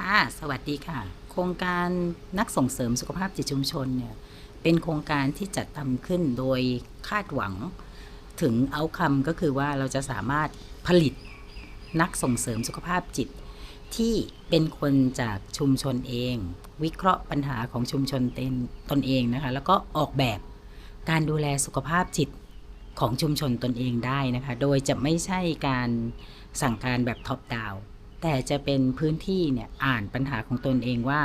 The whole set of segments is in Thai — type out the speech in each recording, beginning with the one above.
ค่ะ สวัสดีค่ะ โครงการนักส่งเสริมสุขภาพจิตชุมชนเนี่ยเป็นโครงการที่จัดทำขึ้นโดยคาดหวังถึงเอาคำก็คือว่าเราจะสามารถผลิตนักส่งเสริมสุขภาพจิต ที่เป็นคนจากชุมชนเอง วิเคราะห์ปัญหาของชุมชนเต็นตนเองนะคะ แล้วก็ออกแบบการดูแลสุขภาพจิตของชุมชนตนเองได้นะคะ โดยจะไม่ใช่การสั่งการแบบท็อปดาว แต่จะเป็นพื้นที่เนี่ยอ่านปัญหาของตนเองว่า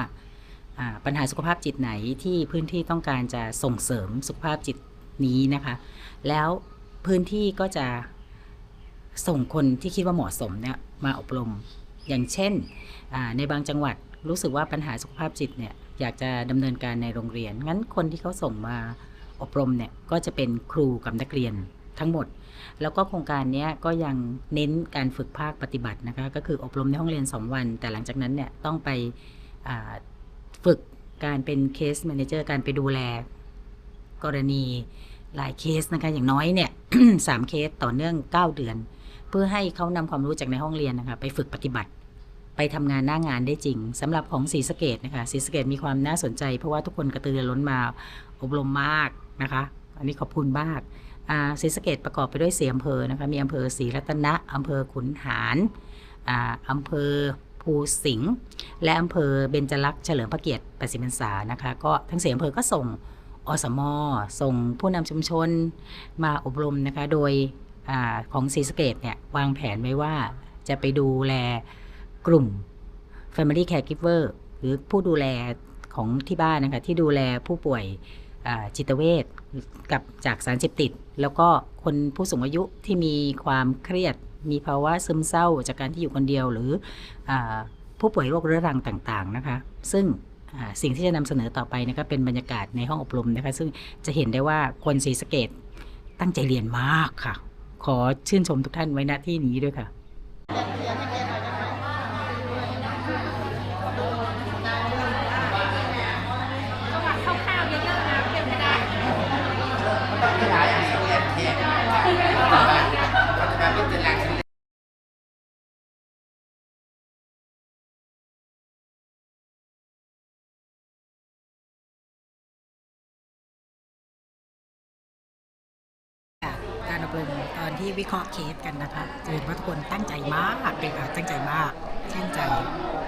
ปัญหาสุขภาพจิตไหนที่พื้นที่ต้องการจะส่งเสริมสุขภาพจิตนี้นะคะ แล้วพื้นที่ก็จะส่งคนที่คิดว่าเหมาะสมเนี่ยมาอบรม อย่างเช่นในบางจังหวัดรู้สึกว่าปัญหาสุขภาพจิตเนี่ยอยากจะดำเนินการในโรงเรียน งั้นคนที่เขาส่งมาอบรมเนี่ยก็จะเป็นครูกับนักเรียน ทั้งหมด แล้วก็โครงการนี้ก็ยังเน้นการฝึกภาคปฏิบัตินะคะก็คืออบรมในห้องเรียน 2 วัน แต่หลังจากนั้นเนี่ยต้องไปฝึกการเป็นเคส m ม n เจอร์การไปดูแลกรณีหลายเคสนะคะอย่างน้อยเนี่ยสามเคสต่อเนื่อง 9 เดือน เพื่อให้เขานำความรู้จากในห้องเรียนนะคะไปฝึกปฏิบัติ ไปทำงานหน้างานได้จริงสำหรับของศรีสะเกดนะคะศรีสะเกดมีความน่าสนใจ เพราะว่าทุกคนกระตือรือร้นมาอบรมมากนะคะ อันนี้ขอบคุณมาก ศรีสะเกดประกอบไปด้วยสี่อำเภอนะคะมีอำเภอศรีรัตนะอำเภอขุนหารอาอำเภอภูสิงห์และอำเภอเบญจลักษณ์เฉลิมพระเกียรติ80พรรษานะคะก็ทั้งสี่อำเภอก็ส่งอสมส่งผู้นำชุมชนมาอบรมนะคะโดยอของศรีสะเกดเนี่ยวางแผนไว้ว่าจะไปดูแลกลุ่ม Family Caregiver หรือผู้ดูแลของที่บ้านนะคะที่ดูแลผู้ป่วย จิตเวชกับจากสารเสพติด แล้วก็คนผู้สูงอายุที่มีความเครียด มีภาวะซึมเศร้าจากการที่อยู่คนเดียวหรืออผู้ป่วยโรคเรื้อรังต่างๆนะคะ ซึ่งสิ่งที่จะนำเสนอต่อไปนะคะเป็นบรรยากาศในห้องอบรมนะคะ ซึ่งจะเห็นได้ว่าคนศรีสะเกดตั้งใจเรียนมากค่ะ ขอชื่นชมทุกท่านไว้ณที่นี้ด้วยค่ะ การอบรมตอนที่วิเคราะห์เคสกันนะคะจะเห็นว่าทุกคนตั้งใจมากเลยค่ะตั้งใจมากชื่นใจ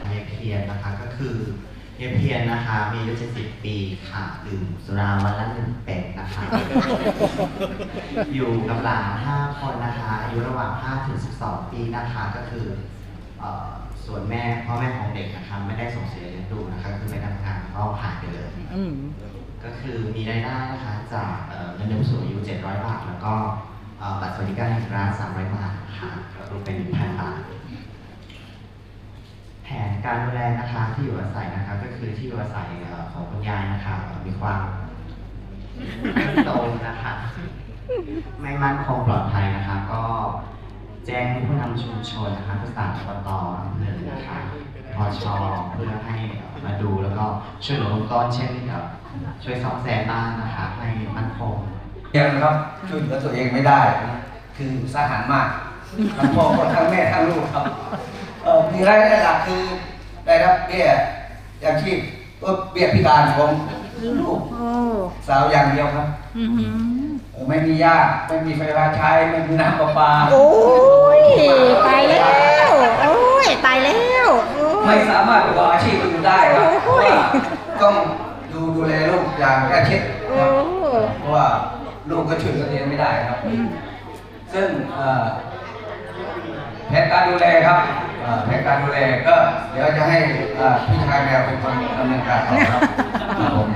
เยายเพียรนะคะก็คือเยายเพียรนะคะ มีอายุ70ปีค่ะดื่มสุราวันละหนึ่งเป็ดนะคะ อยู่กับหลาน5คนนะคะอายุระหว่าง5ถึง12 ปีนะคะก็คือเอ่อส่วนแม่พ่อแม่ของเด็กนะคะไม่ได้ส่งเสียเลี้ยงดูนะคะคือไปทำงานก็หายไปเลยอืมก็คือมีรายได้นะคะจากเอ่อเงินเดือนผู้สูงอายุ700 บาท แล้วก็เอ่อ บัตรสวัสดิการแห่งรัฐ300 บาทค่ะก็รวมเป็น 1,000 บาท แผนการดูแลนะคะที่อยู่อาศัยนะคะ ก็คือที่อยู่อาศัยของคุณยายนะคะ มีความโตนะคะ ไม่มั่นคงปลอดภัยนะคะ ก็แจ้งผู้นำชุมชนนะคะผู้สานอบตอำเภอนะคะพอชอเพื่อให้มาดูแล้วก็ช่วยเหลือเบื้องต้นเช่นเอ่อช่วยซ่อมแซมบ้านนะคะ ให้มั่นคง ยังครับช่วยเหลือตัวเองไม่ได้นะคือสาหัสมากทั้งพ่อก็ทั้งแม่ทั้งลูกครับเออมีรายได้หลักคือได้รับเบี้ยอย่างชีพก็เบี้ยพิการของลูกโอ้สาวอย่างเดียวครับอือหือเออไม่มีญาติไม่มีไฟฟ้าใช้ไม่มีน้ำประปา โอ้ยตายแล้ว โอ้ยตายแล้วโอ้ยไม่สามารถประกอบอาชีพอื่นได้ครับเพโอ้ราะย ว่าต้องดูดูแลลูกอย่างใกล้ชิดโอ้ครับเพราะว่า ลูกก็ช่วยตัวเองไม่ได้ครับ ซึ่งเอ่อแผนการดูแลครับเอ่อแผนการดูแลก็เดี๋ยวจะให้เอ่อพี่ชายแมวเป็นคนดำเนินการต่อครับครับผม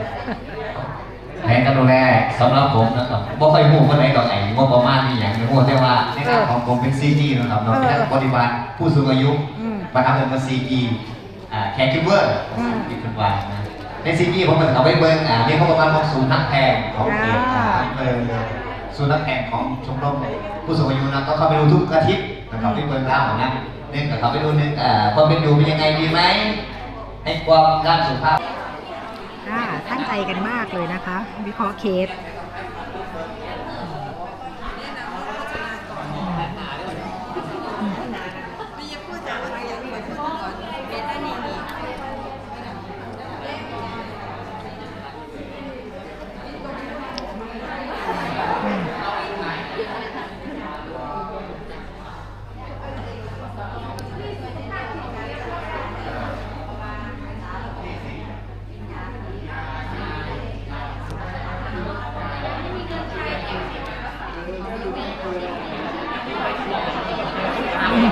แผนการดูแลสำหรับผมนะครับบ่ค่อยหูคนไหนต่อไหนงบประมาณนี่อย่างนี้หูแต่ว่าในทางของผมเป็น CG นะครับเนาะเป็นบริวารผู้สูงอายุอืมมาทำเป็น CG อ่าแคร์คิวเวอร์อืมที่เป็นวานนะใน CG ผมก็จะเอาไปเบิ้งอ่าเรียกงบประมาณของศูนย์นักแพงของเขตอ่าอำเภอ ศูนย์นักแพงของชมรมผู้สูงอายุนะก็เข้าไปดูทุกอาทิตย์นะครับที่เบิ้งเล่าของนั้นเนึ่งก็เขาไปดูเนึ่ยความเป็นอยู่เป็นยังไงดีไหมให้ความด้านสุขภาพค่ะตั้งใจกันมากเลยนะคะ วิเคราะห์เคส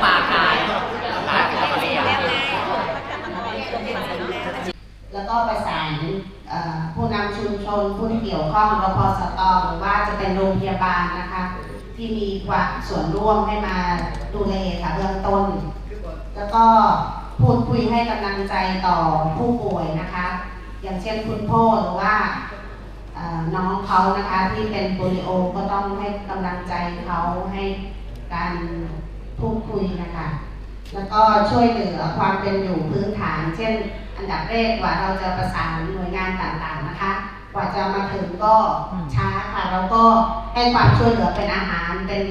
ปากกายแล้วก็ประสานผู้นำชุมชนผู้ที่เกี่ยวข้องรพสตหรือว่าจะเป็นโรงพยาบาลนะคะ ที่มีความส่วนร่วมให้มาดูแลค่ะเบื้องต้น แล้วก็พูดคุยให้กำลังใจต่อผู้ป่วยนะคะ อย่างเช่นคุณพ่อหรือว่าน้องเขานะคะที่เป็นโปลิโอก็ต้องให้กำลังใจเขาให้การ พูดคุยนะคะแล้วก็ช่วยเหลือความเป็นอยู่พื้นฐาน เช่น อันดับแรกกว่าเราจะประสานหน่วยงานต่างๆนะคะ กว่าจะมาถึงก็ช้าค่ะแล้วก็ให้ความช่วยเหลือเป็นอาหารเป็น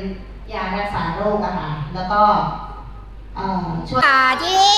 ยารักษาโรคอะค่ะแล้วก็เอ่อช่วยสาธิต